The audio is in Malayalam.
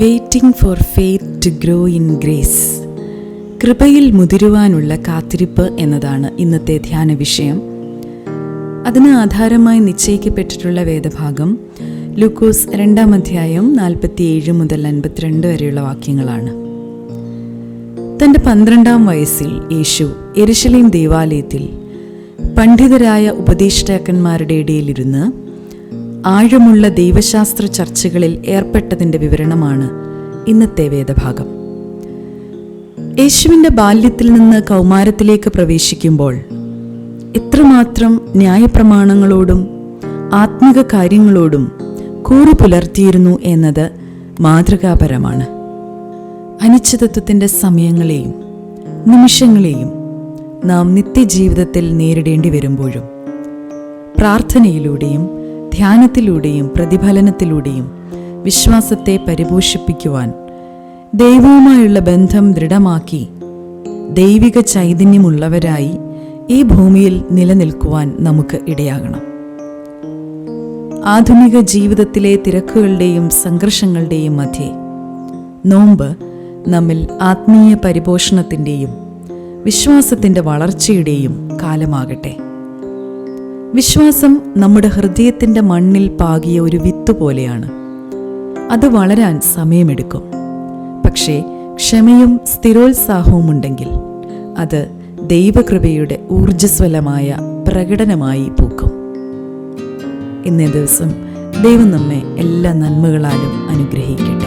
Waiting for faith to grow in grace കൃപയിൽ മുതിരുവാനുള്ള കാത്തിരിപ്പ് എന്നതാണ് ഇന്നത്തെ ധ്യാന വിഷയം. അതിന് ആധാരമായി നിശ്ചയിക്കപ്പെട്ടിട്ടുള്ള വേദഭാഗം ലൂക്കോസ് രണ്ടാം അധ്യായം നാൽപ്പത്തിയേഴ് മുതൽ അൻപത്തിരണ്ട് വരെയുള്ള വാക്യങ്ങളാണ്. തന്റെ പന്ത്രണ്ടാം വയസ്സിൽ യേശു എരുശലേം ദേവാലയത്തിൽ പണ്ഡിതരായ ഉപദേഷ്ടാക്കന്മാരുടെ ഇടയിലിരുന്ന് ആഴമുള്ള ദൈവശാസ്ത്ര ചർച്ചകളിൽ ഏർപ്പെട്ടതിന്റെ വിവരണമാണ് ഇന്നത്തെ വേദഭാഗം. യേശുവിന്റെ ബാല്യത്തിൽ നിന്ന് കൗമാരത്തിലേക്ക് പ്രവേശിക്കുമ്പോൾ എത്രമാത്രം ന്യായപ്രമാണങ്ങളോടും ആത്മിക കാര്യങ്ങളോടും കൂറു പുലർത്തിയിരുന്നു എന്നത് മാതൃകാപരമാണ്. അനിശ്ചിതത്വത്തിന്റെ സമയങ്ങളെയും നിമിഷങ്ങളെയും നാം നിത്യജീവിതത്തിൽ നേരിടേണ്ടി വരുമ്പോഴും പ്രാർത്ഥനയിലൂടെയും ധ്യാനത്തിലൂടെയും പ്രതിഫലനത്തിലൂടെയും വിശ്വാസത്തെ പരിപോഷിപ്പിക്കുവാൻ ദൈവവുമായുള്ള ബന്ധം ദൃഢമാക്കി ദൈവിക ചൈതന്യമുള്ളവരായി ഈ ഭൂമിയിൽ നിലനിൽക്കുവാൻ നമുക്ക് ഇടയാകണം. ആധുനിക ജീവിതത്തിലെ തിരക്കുകളുടെയും സംഘർഷങ്ങളുടെയും മധ്യേ നോമ്പ് നമ്മിൽ ആത്മീയ പരിപോഷണത്തിന്റെയും വിശ്വാസത്തിന്റെ വളർച്ചയുടെയും കാലമാകട്ടെ. വിശ്വാസം നമ്മുടെ ഹൃദയത്തിന്റെ മണ്ണിൽ പാകിയ ഒരു വിത്ത് പോലെയാണ്. അത് വളരാൻ സമയമെടുക്കും. പക്ഷേ ക്ഷമയും സ്ഥിരോത്സാഹവും ഉണ്ടെങ്കിൽ അത് ദൈവകൃപയുടെ ഊർജസ്വലമായ പ്രകടനമായി പൂക്കും. ഇന്നേ ദിവസം ദൈവം നമ്മെ എല്ലാ നന്മകളാലും അനുഗ്രഹിക്കട്ടെ.